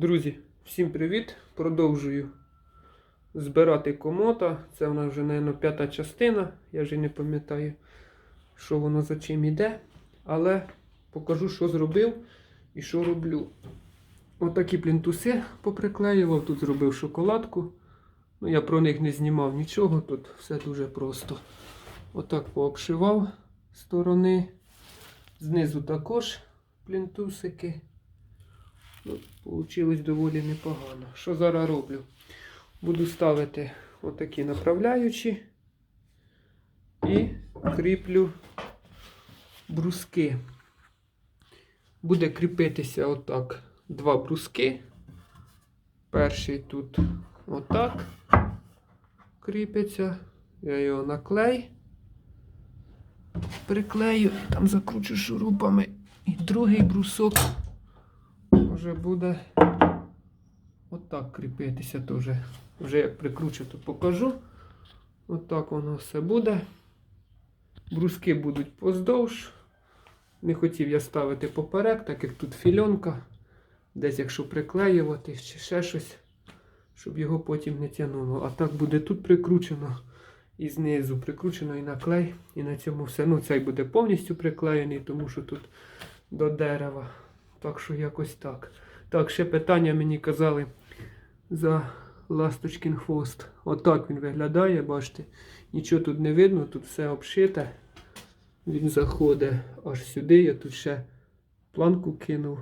Друзі, всім привіт! Продовжую збирати комота. Це в нас вже, мабуть, п'ята частина. Я вже не пам'ятаю, що воно за чим іде. Але покажу, що зробив і що роблю. Отакі плінтуси поприклеював. Тут зробив шоколадку. Ну, я про них не знімав нічого. Тут все дуже просто. Отак пообшивав сторони. Знизу також плінтусики. Ну, Получилось доволі непогано. Що зараз роблю? Буду ставити отакі направляючі і кріплю бруски. Буде кріпитися отак два бруски. Перший тут отак кріпиться. Я його наклей. Приклею, там закручу шурупами. І другий брусок вже буде отак кріпитися теж. Вже як прикручу, то покажу. Отак воно все буде. Бруски будуть поздовж. Не хотів я ставити поперек, так як тут фільонка. Десь якщо приклеювати чи ще щось, щоб його потім не тягнуло. А так буде тут прикручено і знизу прикручено і наклей. І на цьому все. Ну, цей буде повністю приклеєний, тому що тут до дерева. Так що якось так. Так, ще питання мені казали за ласточкін хвост. Отак він виглядає, бачите. Нічого тут не видно, тут все обшите. Він заходить аж сюди. Я тут ще планку кинув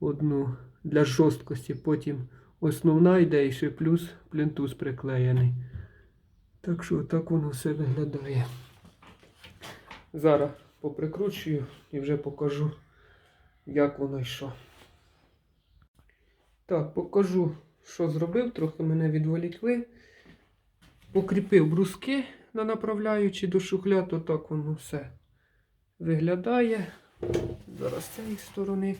одну для жорсткості. Потім основна йде і ще плюс плінтус приклеєний. Так що так воно все виглядає. Зараз поприкручую і вже покажу, як воно йшло. Так, покажу, що зробив. Трохи мене відволікли. Покріпив бруски на направляючи до шухляд, отак воно все виглядає. Зараз з цієї сторони.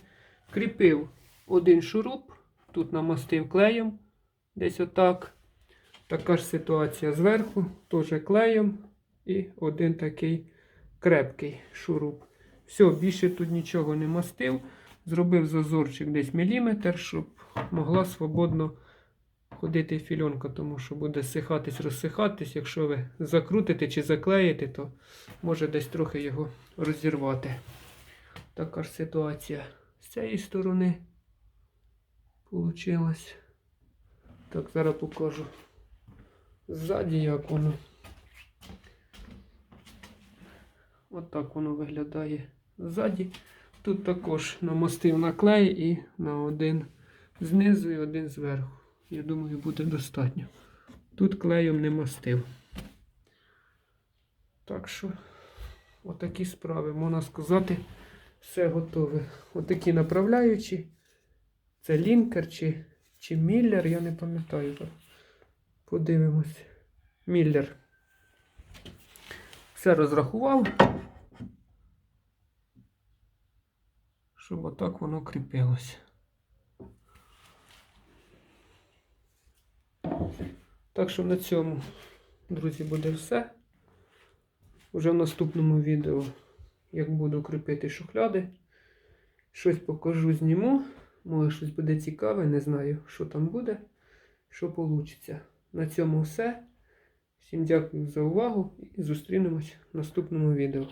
Кріпив один шуруп, тут намастив клеєм, десь отак. Така ж ситуація зверху, теж клеєм і один такий крепкий шуруп. Все, більше тут нічого не мастив. Зробив зазорчик десь міліметр, щоб могла свободно ходити фільонка, тому що буде сихатись, розсихатись. Якщо ви закрутите чи заклеїте, то може десь трохи його розірвати. Така ж ситуація з цієї сторони получилась. Так, зараз покажу ззаді, як воно. От воно виглядає ззаді. Тут також намостив на клей і на один знизу і один зверху. Я думаю, буде достатньо. Тут клеєм не мастив. Так що, отакі справи, можна сказати, все готове. Отакі направляючі. Це лінкер чи, чи міллер, я не пам'ятаю. Подивимось. Міллер. Все розрахував. Щоб отак воно кріпилося. Так що на цьому, друзі, буде все. Уже в наступному відео, як буду кріпити шухляди, щось покажу, зніму. Може щось буде цікаве, не знаю, що там буде, що вийде. На цьому все. Всім дякую за увагу і зустрінемось в наступному відео.